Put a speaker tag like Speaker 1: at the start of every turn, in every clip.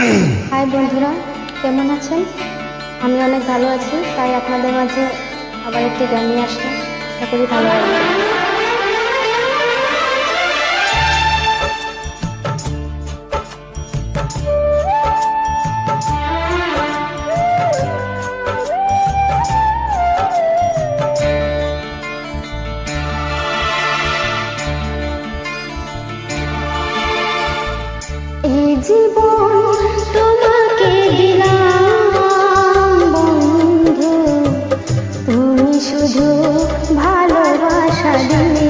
Speaker 1: High বন্ধুরা, কেমন আছেন? আমি অনেক ভালো আছি, তাই আপনাদের মাঝে আবার একটি গান নিয়ে আসলাম। আশা করি ভালো এই জীবন ভালোবাসা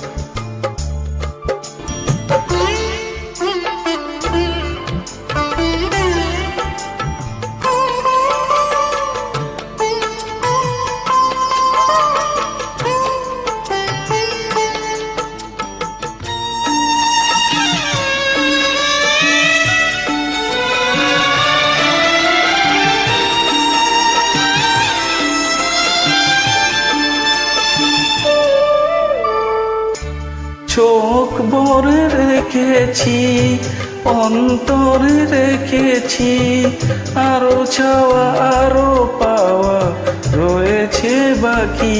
Speaker 2: চোখ ভরে রেখেছি অন্তরে রেখেছি। আরও ছাওয়া আরও পাওয়া রয়েছে বাকি।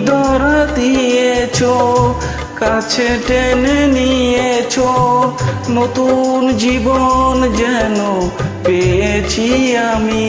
Speaker 2: ধরা দিয়েছ কাছে টেনে নিয়েছ নতুন জীবন যেন পেয়েছি আমি।